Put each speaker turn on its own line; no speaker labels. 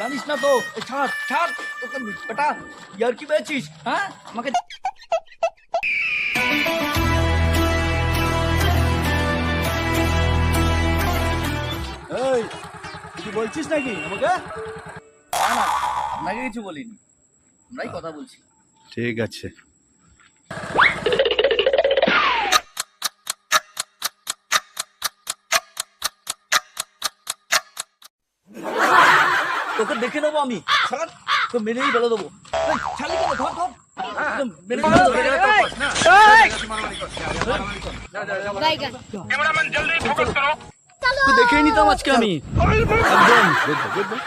জানিস না তো? ছাড় ছাড়। বেটা, ইয়ার কি পেয়েছিস? হ্যাঁ? আমাকে
তুই বলছিস নাকি আমাকে?
না না, আপনাকে কিছু বলিনি। আমরাই কথা বলছি।
ঠিক আছে।
তোকে দেখে নেব আমি। তো মেরেই ফেলে দেবো। দেখে ছাড়লি কেন? ধর ধর। দেখেই নিতাম আজকে আমি। একদম।